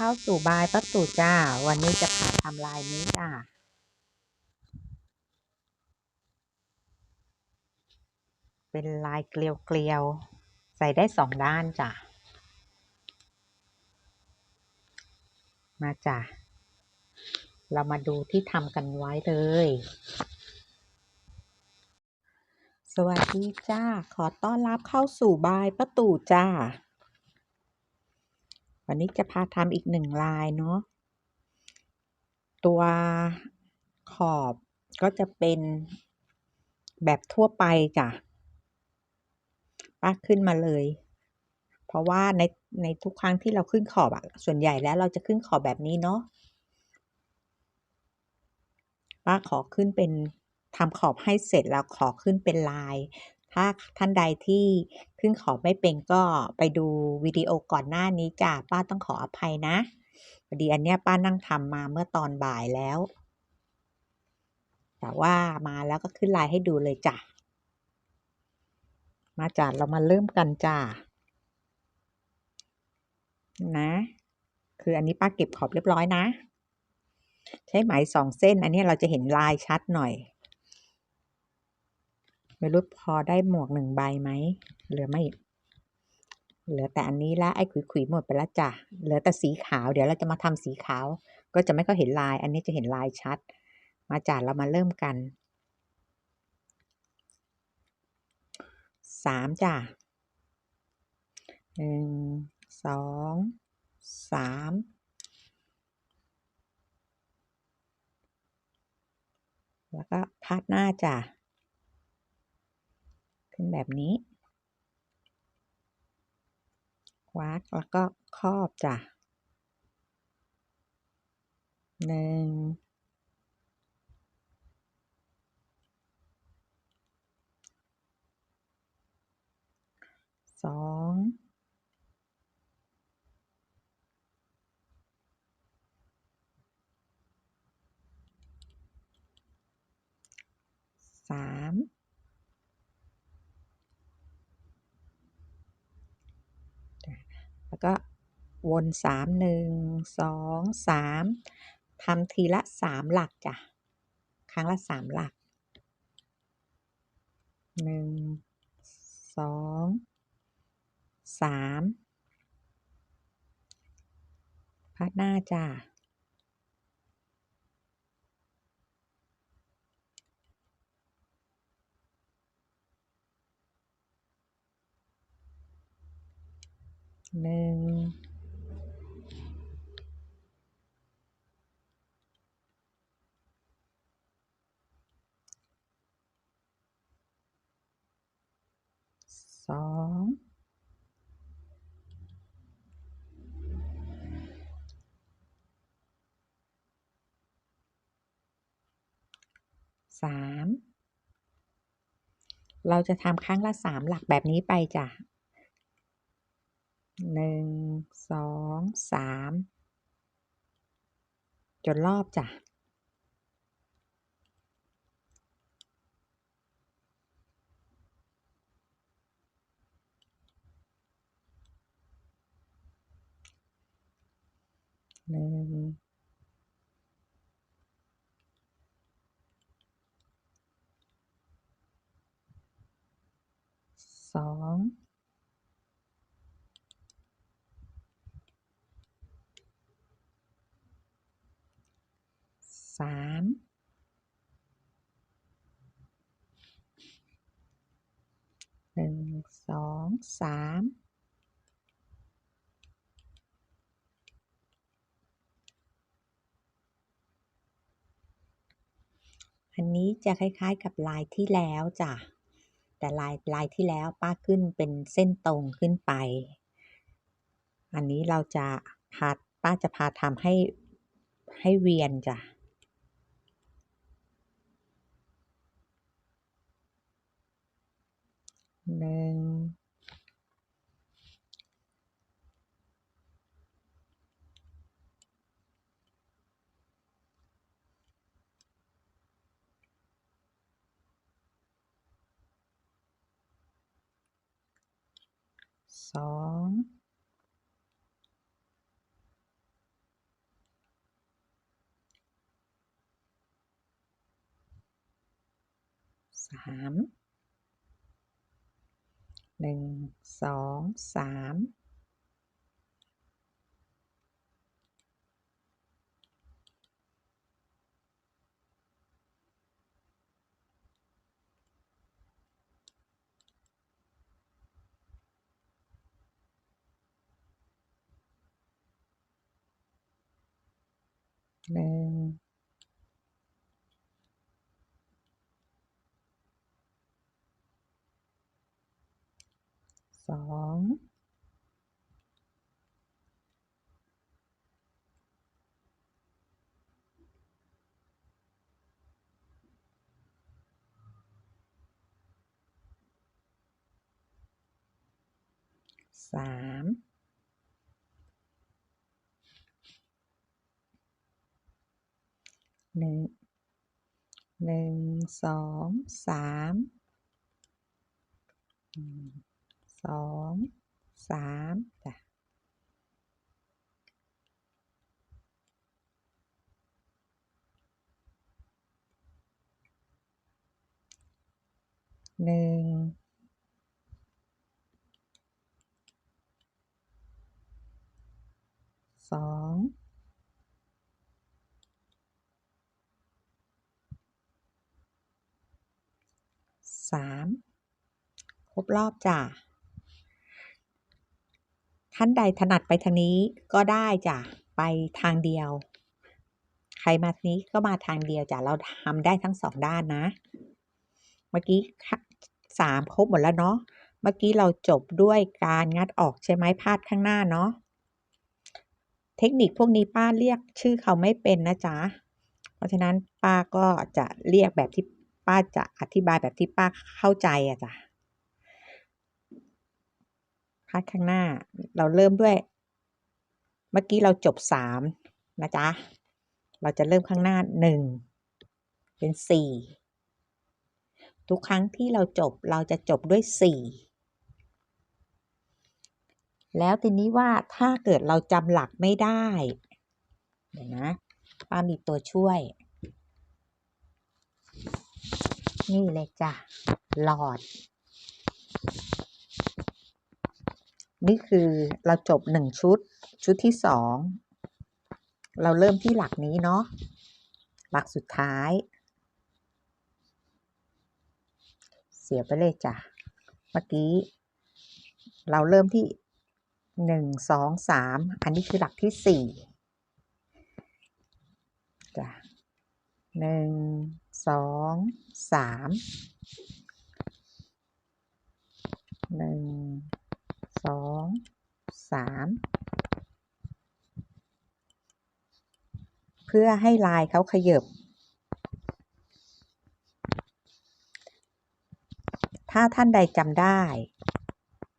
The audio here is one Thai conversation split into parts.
เข้าสู่บายประตูจ้า วันนี้จะพาทำลายนี้จ้า เป็นลายเกลียวๆใส่ได้สองด้านจ้ะมาจ้ะเรามาดูที่ทำกันไว้เลย สวัสดีจ้า ขอต้อนรับเข้าสู่บายประตูจ้า วันนี้จะพาทำอีกหนึ่งลายเนาะตัวขอบก็จะเป็นแบบทั่วไปจ้ะป้าขึ้นมาเลย เพราะว่าในในทุกครั้งที่เราขึ้นขอบอะส่วนใหญ่แล้วเราจะขึ้นขอบแบบนี้เนาะป้าขอขึ้นเป็นทำขอบให้เสร็จแล้วขอขึ้นเป็นลาย ถ้าท่านใดที่ขึ้นขอบไม่เป็นก็ไปดูวิดีโอก่อนหน้านี้จ้ะป้าต้องขออภัยนะพอดีอันเนี้ยป้านั่งทำมาเมื่อตอนบ่ายแล้ว แต่ว่ามาแล้วก็ขึ้นลายให้ดูเลยจ้ะมาจ้ะเรามาเริ่มกันจ้ะนะ คืออันนี้ป้าเก็บขอบเรียบร้อยนะ ใช้ไหมสองเส้น อันนี้เราจะเห็นลายชัดหน่อย ไม่รู้พอได้หมวกหนึ่งใบไหมเหลือไม่เหลือแต่อันนี้ละไอ้ขุยๆหมดไปล้วจ้ะเหลือแต่สีขาวเดี๋ยวเราจะมาทำสีขาว ก็จะไม่ก็เห็นลาย อันนี้จะเห็นลายชัด มาจ้ะเรามาเริ่มกันสามจ้ะหนึ่งสองสามแล้วก็พาดหน้าจ้ะ ขึ้นแบบนี้วักแล้วก็ครอบจ้ะหนึ่งสองสาม แล้วก็ วนสามหนึ่งสองสามทำทีละสามหลักจ้ะ ครั้งละสามหลักหนึ่งสองสามพัดหน้าจ้ะหนึ่ง สองสามเราจะทำครั้งละสามหลักแบบนี้ไปจ้ะหนึ่งสองสามจนรอบจ้ะ หนึ่งสอง สาม หนึ่ง ส อันนี้จะคล้ายๆกับลายที่แล้วจ้ะ แต่ลายลายที่แล้วป้าขึ้นเป็นเส้นตรงขึ้นไป อันนี้เราจะพาป้าจะพาทำให้ให้เวียนจ้ะหนึ่ง สองสามหนึ่งสองสาม หนึ่งสองสาม หนึ่งหนึ่งสองสามสองสามจ้ะหนึ่งสองสามคร บรอบจ้ะท่านใดถนัดไปทางนี้ก็ได้จ้ะไปทางเดียว ใครมาทางนี้ก็มาทางเดียวจ้ะเราทำได้ทั้งสองด้านนะ เมื่อกี้สามครบหมดแล้วเนาะเมื่อกี้เราจบด้วยการงัดออกใช่ไหมพาดข้างหน้าเนาะเทคนิคพวกนี้ป้าเรียกชื่อเขาไม่เป็นนะจ๊ะ เพราะฉะนั้นป้าก็จะเรียกแบบที่ป้าจะอธิบายแบบที่ป้าเข้าใจอะจ้ะ พาดข้างหน้า เราเริ่มด้วย เมื่อกี้เราจบสามนะจ๊ะ เราจะเริ่มข้างหน้าหนึ่งเป็นสี่ทุกครั้งที่เราจบเราจะจบด้วยสี่แล้วทีนี้ว่าถ้าเกิดเราจำหลักไม่ได้ เดี๋ยวนะ ป้ามีตัวช่วย นี่เลยจ้ะหลอด นี่คือเราจบหนึ่งชุด ชุดที่สอง เราเริ่มที่หลักนี้เนาะ หลักสุดท้าย เสียไปเลยจ้ะ เมื่อกี้ เราเริ่มที่หนึ่งสองสามอันนี้คือหลักที่สี่จ้ะหนึ่งสองสามหนึ่ง สองสามเพื่อให้ลายเขาขยบถ้าท่านใดจำได้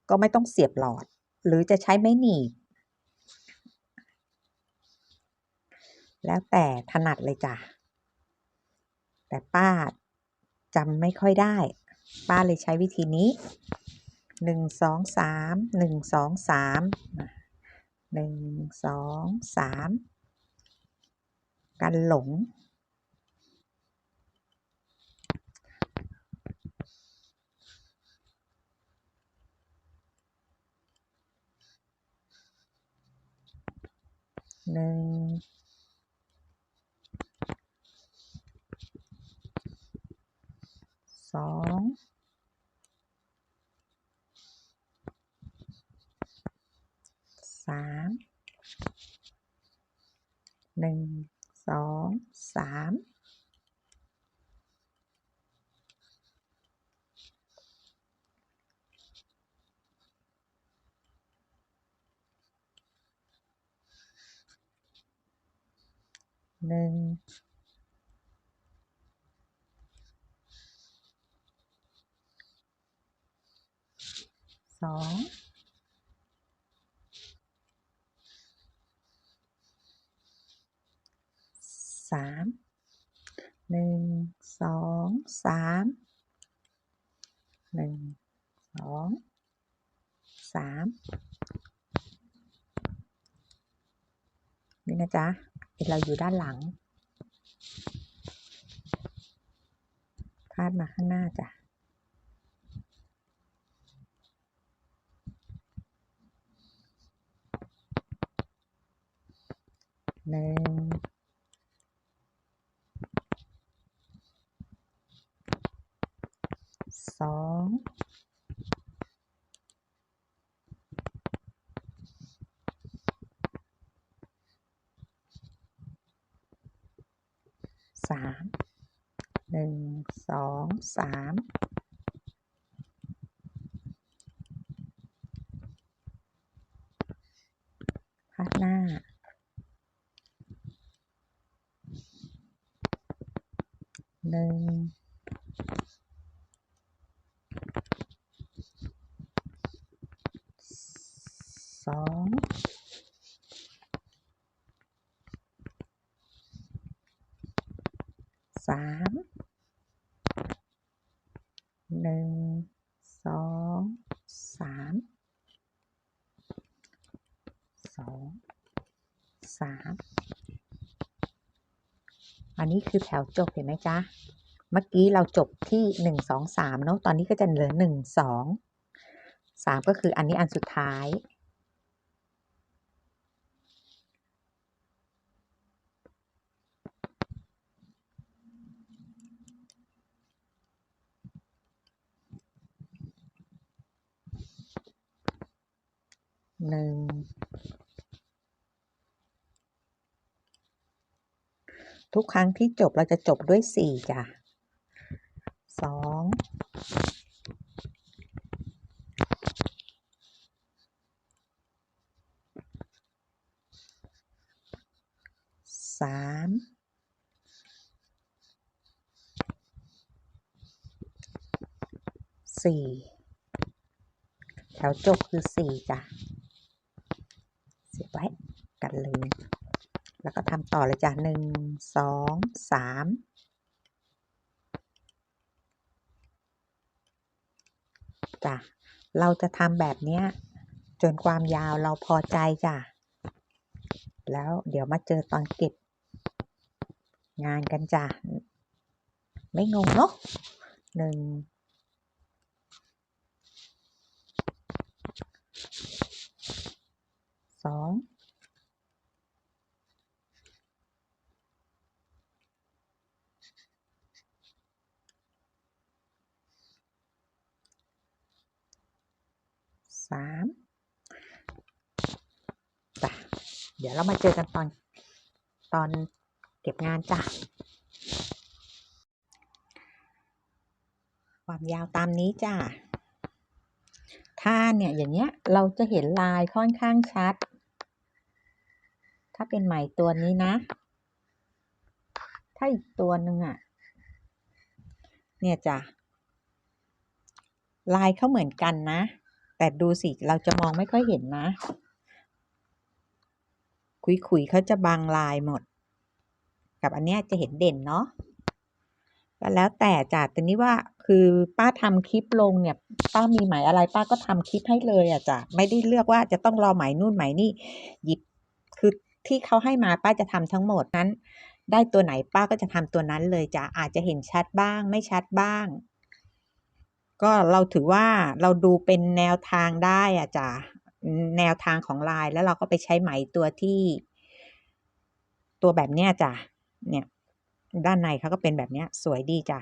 ก็ไม่ต้องเสียบหลอด หรือจะใช้ไม้หนีบแล้วแต่ถนัดเลยจ้ะ แต่ป้าจำไม่ค่อยได้ ป้าเลยใช้วิธีนี้ หนึ่งสองสามหนึ่งสองสามหนึ่งสองสามกันหลง หนึ่งสอง สามหนึ่งสองสามหนึ่งสอง สามหนึ่งสองสามหนึ่งสองสามนี่นะจ๊ะเราอยู่ด้านหลังทาดมาข้างหน้าจ้ะหนึ่ง สองสามหนึ่งสองสามพาดหน้า หนึ่งสองสามหนึ่งสองสาม สองสามอันนี้คือแถวจบเห็นไหมจ๊ะ เมื่อกี้เราจบที่หนึ่งสองสามเนาะ ตอนนี้ก็จะเหลือหนึ่งสองสามก็คืออันนี้อันสุดท้าย หนึ่ง ทุก ครั้งที่จบเราจะจบด้วยสี่จ้ะสองสามสี่แถวจบคือสี่จ้ะ เสียบไว้กันเลย แล้วก็ทำต่อเลยจ้ะหนึ่งสองสามจ้ะเราจะทำแบบเนี้ยจนความยาวเราพอใจจ้ะ แล้วเดี๋ยวมาเจอตอนเก็บ งานกันจ้ะ ไม่งงเนาะหนึ่งสอง สามจ้ะเดี๋ยวเรามาเจอกันตอนตอนเก็บงานจ้ะ ความยาวตามนี้จ้ะถ้าเนี่ยอย่างเงี้ยเราจะเห็นลายค่อนข้างชัด ถ้าเป็นไหม่ตัวนี้นะ ถ้าอีกตัวหนึ่งอะ เนี่ยจ้ะลายเขาเหมือนกันนะ แต่ดูสิเราจะมองไม่ค่อยเห็นนะ คุยๆเขาจะบางลายหมด กับอันเนี้ยจะเห็นเด่นเนาะก็แล้วแต่จ้ะแต่นี้ว่าคือป้าทำคลิปลงเนี่ย ป้ามีหมายอะไรป้าก็ทำคลิปให้เลยอะจ้ะไม่ได้เลือกว่าจะต้องรอหมายนู่นหมายนี่หยิบคือที่เขาให้มาป้าจะทำทั้งหมดนั้น ได้ตัวไหนป้าก็จะทำตัวนั้นเลยจ้ะอาจจะเห็นชัดบ้าง ไม่ชัดบ้าง ก็เราถือว่าเราดูเป็นแนวทางได้อะจ้ะแนวทางของลายแล้วเราก็ไปใช้ไหมตัวที่ ตัวแบบเนี้ยจ้ะเนี่ย ด้านในเขาก็เป็นแบบเนี้ย สวยดีจ้ะ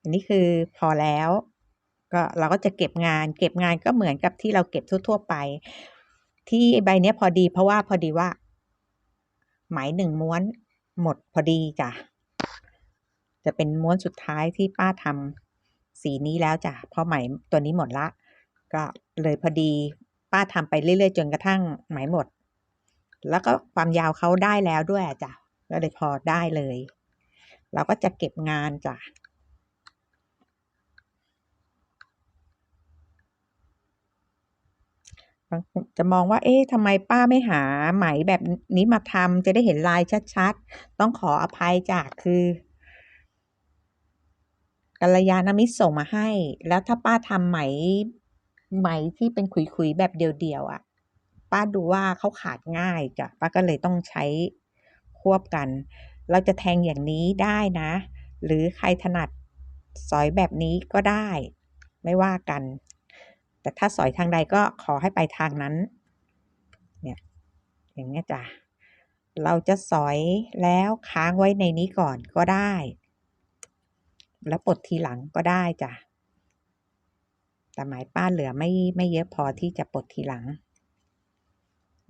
อันนี้คือพอแล้วก็เราก็จะเก็บงาน เก็บงานก็เหมือนกับที่เราเก็บทั่ว ๆ ไป ที่ใบเนี้ยพอดีเพราะว่าพอดีว่า ไหมหนึ่งม้วนหมดพอดีจ้ะ จะเป็นม้วนสุดท้ายที่ป้าทำสีนี้แล้วจ้ะเพราะไหมตัวนี้หมดละ ก็เลยพอดีป้าทำไปเรื่อยๆ จนกระทั่งไหมหมด แล้วก็ความยาวเขาได้แล้วด้วยจ้ะก็เลยพอได้เลย เราก็จะเก็บงานจ้ะจะมองว่า เอ๊ะทำไมป้าไม่หาไหมแบบนี้มาทำจะได้เห็นลายชัดๆ ต้องขออภัยจ้ะคือ กัลยาณมิตรส่งมาให้ แล้วถ้าป้าทำไหมไหมที่เป็นขุยๆแบบเดียวๆอะป้าดูว่าเขาขาดง่ายจ้ะป้าก็เลยต้องใช้ควบกัน เราจะแทงอย่างนี้ได้นะ หรือใครถนัดสอยแบบนี้ก็ได้ ไม่ว่ากัน แต่ถ้าสอยทางใดก็ขอให้ไปทางนั้น เนี่ย อย่างเงี้จ้ะเราจะสอยแล้วค้างไว้ในนี้ก่อนก็ได้ แล้วปลดทีหลังก็ได้จ้ะแต่หมายป้าเหลือไม่ไม่เยอะพอที่จะปลดทีหลัง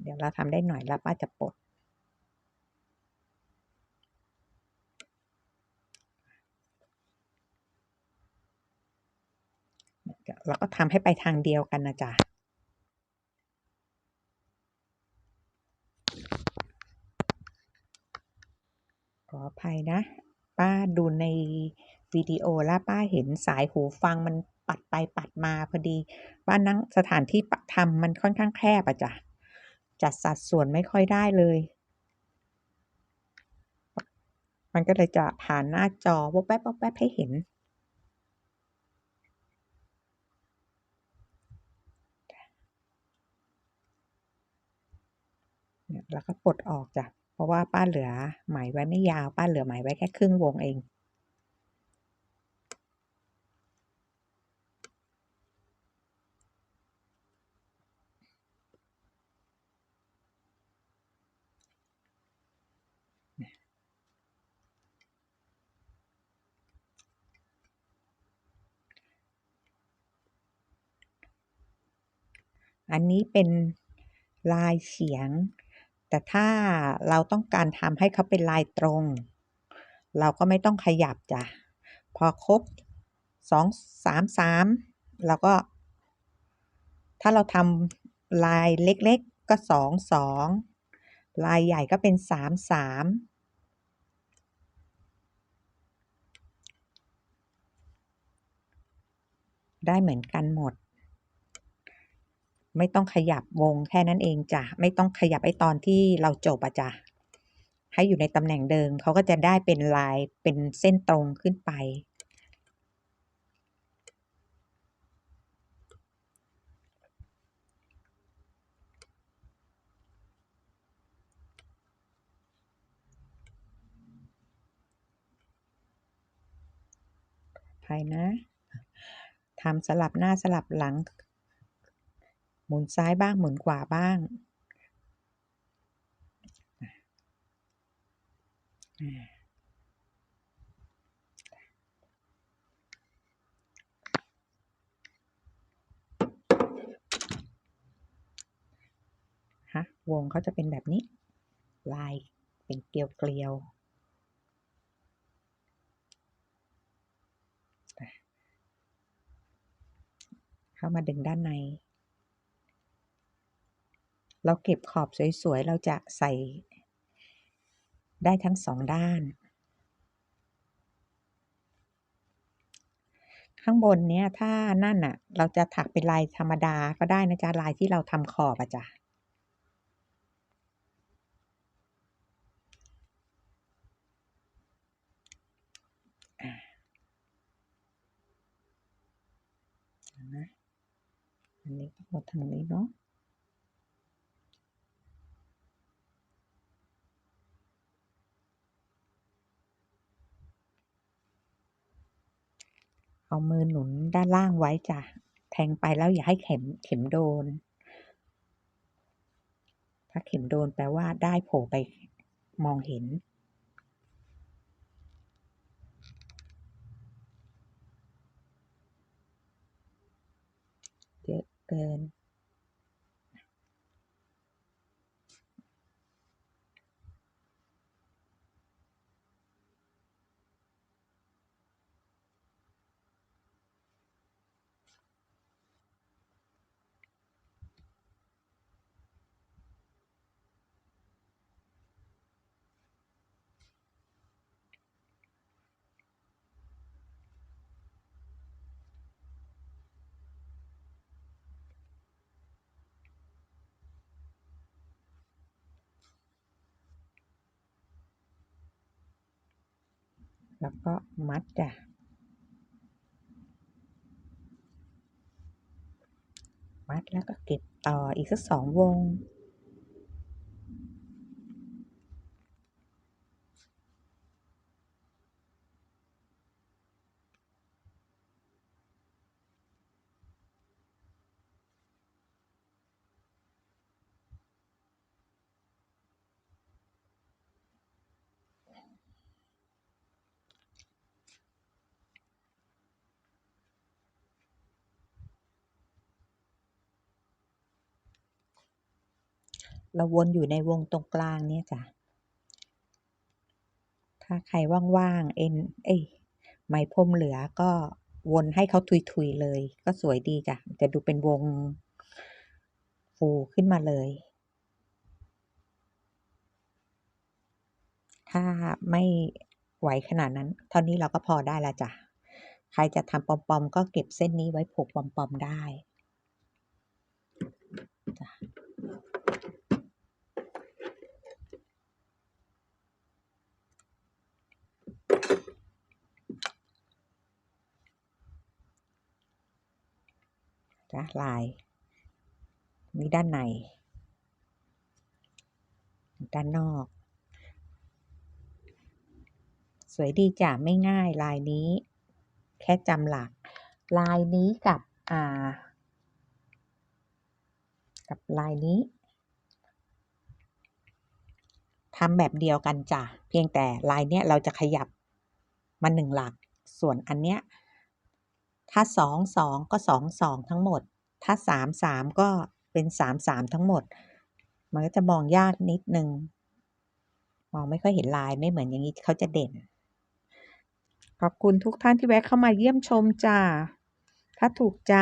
เดี๋ยวเราทำได้หน่อยแล้วป้าจะปลดเราก็ทำให้ไปทางเดียวกันนะจ๊ะขออภัยนะ ป้าดูใน วิดีโอแล้วป้าเห็นสายหูฟังมันปัดไปปัดมาพอดีป้านนั่งสถานที่ทำมันค่อนข้างแคบอะจ้ะจัดสัดส่วนไม่ค่อยได้เลย มันก็เลยจะผ่านหน้าจอวบแป๊บวบแป๊บให้เห็น แล้วก็ปลดออกจ้ะ เพราะว่าป้าเหลือไหมไว้ไม่ยาว ป้าเหลือไหมไว้แค่ครึ่งวงเอง อันนี้เป็นลายเฉียง แต่ถ้าเราต้องการทำให้เขาเป็นลายตรง เราก็ไม่ต้องขยับจ้ะ พอครบสองสามสามเราก็ ถ้าเราทำลายเล็กๆก็สองสองลายใหญ่ก็เป็นสามสามได้เหมือนกันหมด ไม่ต้องขยับวงแค่นั้นเองจ้ะ ไม่ต้องขยับไอตอนที่เราจบอะจ้ะ ให้อยู่ในตำแหน่งเดิมเขาก็จะได้เป็นลายเป็นเส้นตรงขึ้นไปภัยนะทำสลับหน้าสลับหลัง หมุนซ้ายบ้างหมุนขวาบ้าง ฮะ วงเขาจะเป็นแบบนี้ ลายเป็นเกลียวเกลียวเข้ามาดึงด้านใน เราเก็บขอบสวยๆ เราจะใส่ได้ทั้งสองด้าน ข้างบนเนี้ยถ้านั่นน่ะเราจะถักเป็นลายธรรมดาก็ได้นะจ๊ะลายที่เราทำขอบอะจ้ะนะอันนี้ก็หมดทางนี้เนาะ เอามือหนุนด้านล่างไว้จ้ะ แทงไปแล้วอย่าให้เข็มเข็มโดน ถ้าเข็มโดนแปลว่าได้โผล่ไปมองเห็น เยอะเกิน แล้วก็มัดจ้ะมัดแล้วก็เก็บต่ออีกสักสองวง เราวนอยู่ในวงตรงกลางเนี่ยจ้ะ ถ้าใครว่างๆเอ็นเอ้ยไหมพรมเหลือก็วนให้เขาทุยๆเลย ก็สวยดีจ้ะ จะดูเป็นวงฟูขึ้นมาเลย ถ้าไม่ไหวขนาดนั้น เท่านี้เราก็พอได้ล้วจ้ะ ใครจะทำปอมๆ ก็เก็บเส้นนี้ไว้ผูกปอมๆ ได้จ้ะะลายนี่ด้านใน ด้านนอก สวยดีจ้ะไม่ง่ายลายนี้ แค่จำหลัก ลายนี้กับอ่า กับลายนี้ทำแบบเดียวกันจ้ะ เพียงแต่ลายเนี้ยเราจะขยับมา1หลัก ส่วนอันเนี้ย ถ้า2 2ก็2 2ทั้งหมด ถ้า3 3ก็เป็น3 3ทั้งหมด มันก็จะมองยากนิดนึง มองไม่ค่อยเห็นลายไม่เหมือนอย่างงี้เขาจะเด่น ขอบคุณทุกท่านที่แวะเข้ามาเยี่ยมชมจ้ะถ้าถูกใจ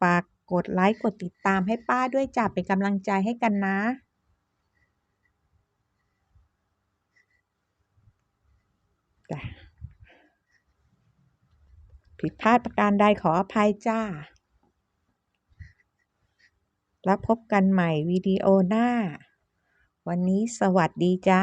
ฝากกดไลก์กดติดตามให้ป้าด้วยจ้ะเป็นกำลังใจให้กันนะผิดพลาดประการใดขออภัยจ้ะ แล้วพบกันใหม่วิดีโอหน้า วันนี้สวัสดีจ้า